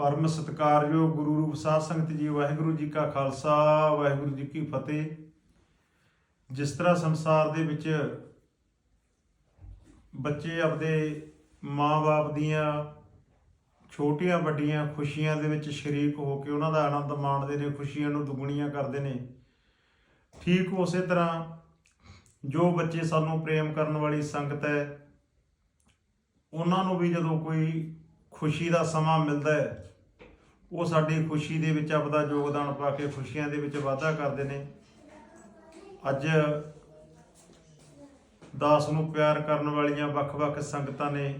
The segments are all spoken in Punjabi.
ਪਰਮ ਸਤਿਕਾਰਯੋਗ ਗੁਰੂ ਰੂਪ ਸਾਧ ਸੰਗਤ ਜੀ, ਵਾਹਿਗੁਰੂ ਜੀ ਕਾ ਖਾਲਸਾ, ਵਾਹਿਗੁਰੂ ਜੀ ਕੀ ਫਤਿਹ। ਜਿਸ ਤਰ੍ਹਾਂ ਸੰਸਾਰ ਦੇ ਵਿੱਚ ਬੱਚੇ ਆਪਦੇ ਮਾਂ-ਬਾਪ ਦੀਆਂ ਛੋਟੀਆਂ ਵੱਡੀਆਂ ਖੁਸ਼ੀਆਂ ਦੇ ਵਿੱਚ ਸ਼ਰੀਕ ਹੋ ਕੇ ਉਹਨਾਂ ਦਾ ਆਨੰਦ ਮਾਣਦੇ ਨੇ, ਖੁਸ਼ੀਆਂ ਨੂੰ ਦੁੱਗਣੀਆਂ ਕਰਦੇ ਨੇ। ਠੀਕ ਉਸੇ ਤਰ੍ਹਾਂ ਜੋ ਬੱਚੇ ਸਾਨੂੰ ਪ੍ਰੇਮ ਕਰਨ ਵਾਲੀ ਸੰਗਤ ਹੈ, ਉਹਨਾਂ ਨੂੰ ਵੀ ਜਦੋਂ ਕੋਈ ਖੁਸ਼ੀ ਦਾ ਸਮਾਂ ਮਿਲਦਾ ਹੈ ਉਹ ਸਾਡੀ ਖੁਸ਼ੀ ਦੇ ਵਿੱਚ ਆਪਦਾ ਯੋਗਦਾਨ ਪਾ ਕੇ ਖੁਸ਼ੀਆਂ ਦੇ ਵਿੱਚ ਵਾਧਾ ਕਰਦੇ ਨੇ। ਅੱਜ ਦਾਸ ਨੂੰ ਪਿਆਰ ਕਰਨ ਵਾਲੀਆਂ ਵੱਖ-ਵੱਖ ਸੰਗਤਾਂ ਨੇ,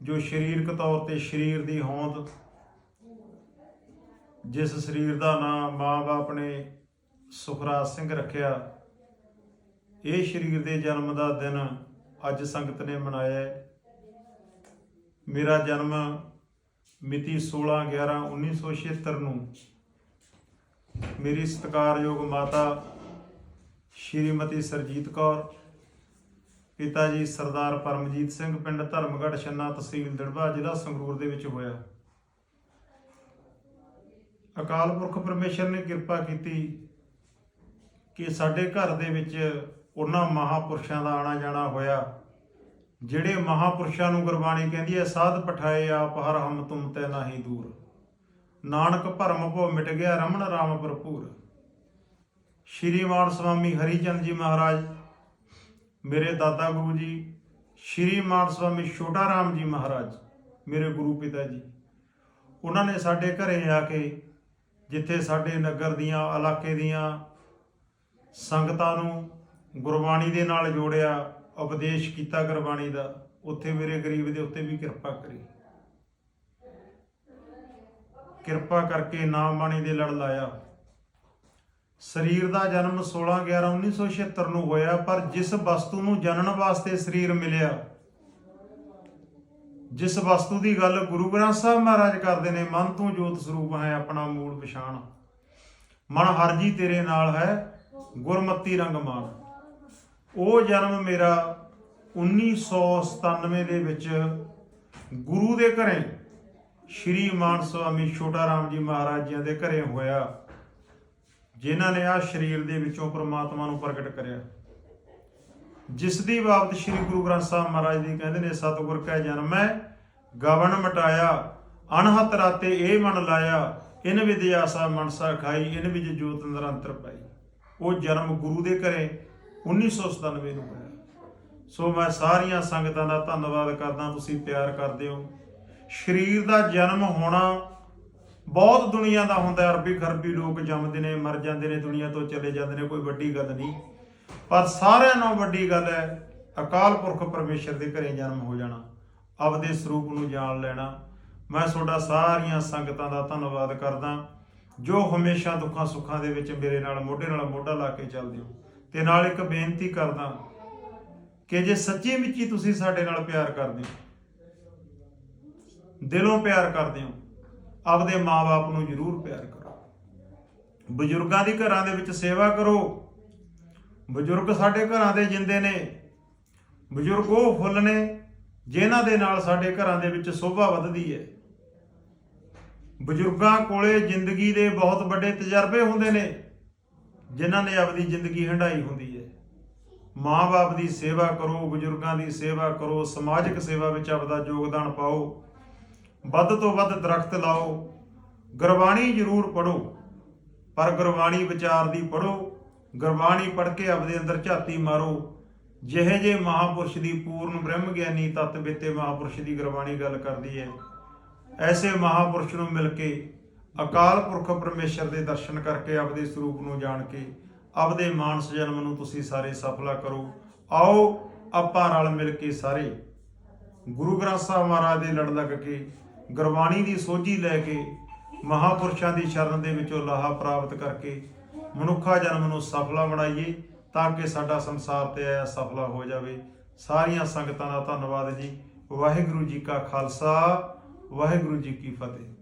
ਜੋ ਸਰੀਰਕ ਤੌਰ ਤੇ ਸਰੀਰ ਦੀ ਹੋਂਦ, ਜਿਸ ਸਰੀਰ ਦਾ ਨਾਮ ਮਾਂ-ਬਾਪ ਨੇ ਸੁਖਰਾਜ ਸਿੰਘ ਰੱਖਿਆ, ਇਹ ਸਰੀਰ ਦੇ ਜਨਮ ਦਾ ਦਿਨ ਅੱਜ ਸੰਗਤ ਨੇ ਮਨਾਇਆ ਮੇਰਾ ਜਨਮ ਮਿਤੀ 16 11 1976 ਨੂੰ ਮੇਰੀ ਸਤਿਕਾਰਯੋਗ ਮਾਤਾ ਸ਼੍ਰੀਮਤੀ ਸਰਜੀਤ ਕੌਰ, ਪਿਤਾ ਜੀ ਸਰਦਾਰ ਪਰਮਜੀਤ ਸਿੰਘ, ਪਿੰਡ ਧਰਮਗੜ੍ਹ ਛੰਨਾ ਤਹਿਸੀਲ ਦੜਬਾ, ਜ਼ਿਲ੍ਹਾ ਸੰਗਰੂਰ ਦੇ ਵਿੱਚ ਹੋਇਆ। ਅਕਾਲ ਪੁਰਖ ਪਰਮੇਸ਼ਰ ਨੇ ਕਿਰਪਾ ਕੀਤੀ ਕਿ ਸਾਡੇ ਘਰ ਦੇ ਵਿੱਚ ਉਹਨਾਂ ਮਹਾਪੁਰਸ਼ਾਂ ਦਾ ਆਣਾ ਜਾਣਾ ਹੋਇਆ। ਜਿਹੜੇ ਮਹਾਪੁਰਸ਼ਾਂ ਨੂੰ ਗੁਰਬਾਣੀ ਕਹਿੰਦੀ ਹੈ, ਸਾਧ ਪਠਾਏ ਆਪ, ਹਰ ਹਮ ਤੁਮ ਤੈ ਨਾਹੀ ਦੂਰ। ਨਾਨਕ ਭਰਮ ਭੋ ਮਿਟ ਗਿਆ, ਰਮਣ ਰਾਮ ਭਰਪੂਰ। ਸ਼੍ਰੀ ਮਾਨ ਸੁਆਮੀ ਹਰੀਚੰਦ ਜੀ ਮਹਾਰਾਜ, ਮੇਰੇ ਦਾਦਾ ਗੁਰੂ ਜੀ, ਸ਼੍ਰੀ ਮਾਨ ਸੁਆਮੀ ਛੋਟਾ ਰਾਮ ਜੀ ਮਹਾਰਾਜ, ਮੇਰੇ ਗੁਰੂ ਪਿਤਾ ਜੀ। ਉਹਨਾਂ ਨੇ ਸਾਡੇ ਘਰੇ ਆ ਕੇ, ਜਿੱਥੇ ਸਾਡੇ ਨਗਰ ਦੀਆਂ, ਇਲਾਕੇ ਦੀਆਂ ਸੰਗਤਾਂ ਨੂੰ ਗੁਰਬਾਣੀ ਦੇ ਨਾਲ ਜੋੜਿਆ ਉਪਦੇਸ਼ ਕੀਤਾ ਗੁਰਬਾਣੀ ਦਾ, ਉੱਥੇ ਮੇਰੇ ਗਰੀਬ ਦੇ ਉੱਤੇ ਵੀ ਕਿਰਪਾ ਕਰੀ। ਕਿਰਪਾ ਕਰਕੇ ਨਾਮ ਬਾਣੀ ਦੇ ਲੜ ਲਾਇਆ। ਸਰੀਰ ਦਾ ਜਨਮ 16 11 1976 ਨੂੰ ਹੋਇਆ, ਪਰ ਜਿਸ ਵਸਤੂ ਨੂੰ ਜਨਣ ਵਾਸਤੇ ਸਰੀਰ ਮਿਲਿਆ, ਜਿਸ ਵਸਤੂ ਦੀ ਗੱਲ ਗੁਰੂ ਗ੍ਰੰਥ ਸਾਹਿਬ ਮਹਾਰਾਜ ਕਰਦੇ ਨੇ, ਮਨ ਤੋਂ ਜੋਤ ਸਰੂਪ ਹੈ, ਆਪਣਾ ਮੂਲ ਪਛਾਣ। ਮਨ ਹਰ ਜੀ ਤੇਰੇ ਨਾਲ ਹੈ, ਗੁਰਮਤੀ ਰੰਗ ਮਾਨ ਉਹ ਜਨਮ ਮੇਰਾ 1997 ਦੇ ਵਿੱਚ ਗੁਰੂ ਦੇ ਘਰੇ, ਸ਼੍ਰੀ ਮਾਨ ਸੁਆਮੀ ਛੋਟਾ ਰਾਮ ਜੀ ਮਹਾਰਾਜ ਜੀਆਂ ਦੇ ਘਰੇ ਹੋਇਆ, ਜਿਨ੍ਹਾਂ ਨੇ ਆ ਸਰੀਰ ਦੇ ਵਿੱਚੋਂ ਪ੍ਰਮਾਤਮਾ ਨੂੰ ਪ੍ਰਗਟ ਕਰਿਆ। ਜਿਸ ਦੀ ਬਾਬਤ ਸ੍ਰੀ ਗੁਰੂ ਗ੍ਰੰਥ ਸਾਹਿਬ ਮਹਾਰਾਜ ਜੀ ਕਹਿੰਦੇ ਨੇ, ਸਤਿਗੁਰ ਕਹਿ ਜਨਮ ਹੈ, ਗਵਨ ਮਟਾਇਆ ਅਨਹਤ ਰਾਤੇ ਇਹ ਮਨ ਲਾਇਆ, ਇਨ ਵਿਦਿਆ ਸਾ ਮਨਸਾ ਖਾਈ, ਇਨ ਵਿੱਚ ਜੋਤ ਨਿਰੰਤਰ ਪਾਈ। ਉਹ ਜਨਮ ਗੁਰੂ ਦੇ ਘਰੇ 1997 ਨੂੰ ਹੋਇਆ। ਸੋ ਮੈਂ ਸਾਰੀਆਂ ਸੰਗਤਾਂ ਦਾ ਧੰਨਵਾਦ ਕਰਦਾ, ਤੁਸੀਂ ਪਿਆਰ ਕਰਦੇ ਹੋ। ਸਰੀਰ ਦਾ ਜਨਮ ਹੋਣਾ ਬਹੁਤ ਦੁਨੀਆ ਦਾ ਹੁੰਦਾ ਅਰਬੀ ਖਰਬੀ ਲੋਕ ਜੰਮਦੇ ਨੇ, ਮਰ ਜਾਂਦੇ ਨੇ, ਦੁਨੀਆ ਤੋਂ ਚਲੇ ਜਾਂਦੇ ਨੇ, ਕੋਈ ਵੱਡੀ ਗੱਲ ਨਹੀਂ। ਪਰ ਸਾਰਿਆਂ ਨਾਲੋਂ ਵੱਡੀ ਗੱਲ ਹੈ, ਅਕਾਲ ਪੁਰਖ ਪਰਮੇਸ਼ਰ ਦੇ ਘਰੇ ਜਨਮ ਹੋ ਜਾਣਾ, ਆਪਦੇ ਸਰੂਪ ਨੂੰ ਜਾਣ ਲੈਣਾ। ਮੈਂ ਤੁਹਾਡਾ ਸਾਰੀਆਂ ਸੰਗਤਾਂ ਦਾ ਧੰਨਵਾਦ ਕਰਦਾ। ਜੋ ਹਮੇਸ਼ਾ ਦੁੱਖਾਂ ਸੁੱਖਾਂ ਦੇ ਵਿੱਚ ਮੇਰੇ ਨਾਲ, ਮੋਢੇ ਨਾਲ ਮੋਢਾ ਲਾ ਕੇ ਚੱਲਦੇ ਹੋ। ਤੇ ਨਾਲ ਇੱਕ ਬੇਨਤੀ ਕਰਦਾ ਕਿ ਜੇ ਸੱਚੀ ਮੁੱਚੀ ਤੁਸੀਂ ਸਾਡੇ ਨਾਲ ਪਿਆਰ ਕਰਦੇ ਹੋ, ਦਿਲੋਂ ਪਿਆਰ ਕਰਦੇ ਹੋ, ਆਪਦੇ ਮਾਪੇ ਨੂੰ ਜ਼ਰੂਰ ਪਿਆਰ ਕਰੋ। ਬਜ਼ੁਰਗਾਂ ਦੀ ਘਰਾਂ ਦੇ ਵਿੱਚ ਸੇਵਾ ਕਰੋ। ਬਜ਼ੁਰਗ ਸਾਡੇ ਘਰਾਂ ਦੇ ਜਿੰਦੇ ਨੇ, ਬਜ਼ੁਰਗ ਉਹ ਫੁੱਲ ਨੇ ਜਿਨ੍ਹਾਂ ਦੇ ਨਾਲ ਸਾਡੇ ਘਰਾਂ ਦੇ ਵਿੱਚ ਸੋਭਾ ਵੱਧਦੀ ਹੈ। ਬਜ਼ੁਰਗਾਂ ਕੋਲੇ ਜ਼ਿੰਦਗੀ ਦੇ ਬਹੁਤ ਵੱਡੇ ਤਜਰਬੇ ਹੁੰਦੇ ਨੇ। ਜਿਨ੍ਹਾਂ ਨੇ ਆਪਦੀ ਜ਼ਿੰਦਗੀ ਹੰਢਾਈ ਹੁੰਦੀ ਹੈ। ਮਾਂ-ਬਾਪ ਦੀ ਸੇਵਾ ਕਰੋ, ਬਜ਼ੁਰਗਾਂ ਦੀ ਸੇਵਾ ਕਰੋ, ਸਮਾਜਿਕ ਸੇਵਾ ਵਿੱਚ ਆਪਦਾ ਯੋਗਦਾਨ ਪਾਓ। ਵੱਧ ਤੋਂ ਵੱਧ ਦਰਖਤ ਲਾਓ। ਗੁਰਬਾਣੀ ਜ਼ਰੂਰ ਪੜੋ ਪਰ ਗੁਰਬਾਣੀ ਵਿਚਾਰ ਦੀ ਪੜੋ ਗੁਰਬਾਣੀ ਪੜ੍ਹ ਕੇ ਆਪਦੇ ਅੰਦਰ ਝਾਤੀ ਮਾਰੋ। ਜਿਹੇ ਜੇ ਮਹਾਪੁਰਸ਼ ਦੀ ਪੂਰਨ ਬ੍ਰਹਮ ਗਿਆਨੀ ਤਤ ਬਿਤੇ ਮਹਾਪੁਰਸ਼ ਦੀ ਗੁਰਬਾਣੀ ਗੱਲ ਕਰਦੀ ਹੈ, ਐਸੇ ਮਹਾਪੁਰਸ਼ ਨੂੰ ਮਿਲ ਕੇ ਅਕਾਲ ਪੁਰਖ ਪਰਮੇਸ਼ਰ ਦੇ ਦਰਸ਼ਨ ਕਰਕੇ ਆਪਦੇ ਸਰੂਪ ਨੂੰ ਜਾਣ ਕੇ ਆਪਦੇ ਮਾਨਸ ਜਨਮ ਨੂੰ ਤੁਸੀਂ ਸਾਰੇ ਸਫਲਾ ਕਰੋ। ਆਓ ਆਪਾਂ ਰਲ ਮਿਲ ਕੇ ਸਾਰੇ ਗੁਰੂ ਗ੍ਰੰਥ ਸਾਹਿਬ ਮਹਾਰਾਜ ਦੇ ਲੜ ਲੱਗ ਕੇ, ਗੁਰਬਾਣੀ ਦੀ ਸੋਝੀ ਲੈ ਕੇ, ਮਹਾਪੁਰਸ਼ਾਂ ਦੀ ਸ਼ਰਨ ਦੇ ਵਿੱਚੋਂ ਲਾਹਾ ਪ੍ਰਾਪਤ ਕਰਕੇ ਮਨੁੱਖਾ ਜਨਮ ਨੂੰ ਸਫਲਾ ਬਣਾਈਏ ਤਾਂ ਕਿ ਸਾਡਾ ਸੰਸਾਰ ਤੇ ਆਇਆ ਸਫਲਾ ਹੋ ਜਾਵੇ। ਸਾਰੀਆਂ ਸੰਗਤਾਂ ਦਾ ਧੰਨਵਾਦ ਜੀ। ਵਾਹਿਗੁਰੂ ਜੀ ਕਾ ਖਾਲਸਾ, ਵਾਹਿਗੁਰੂ ਜੀ ਕੀ ਫਤਿਹ।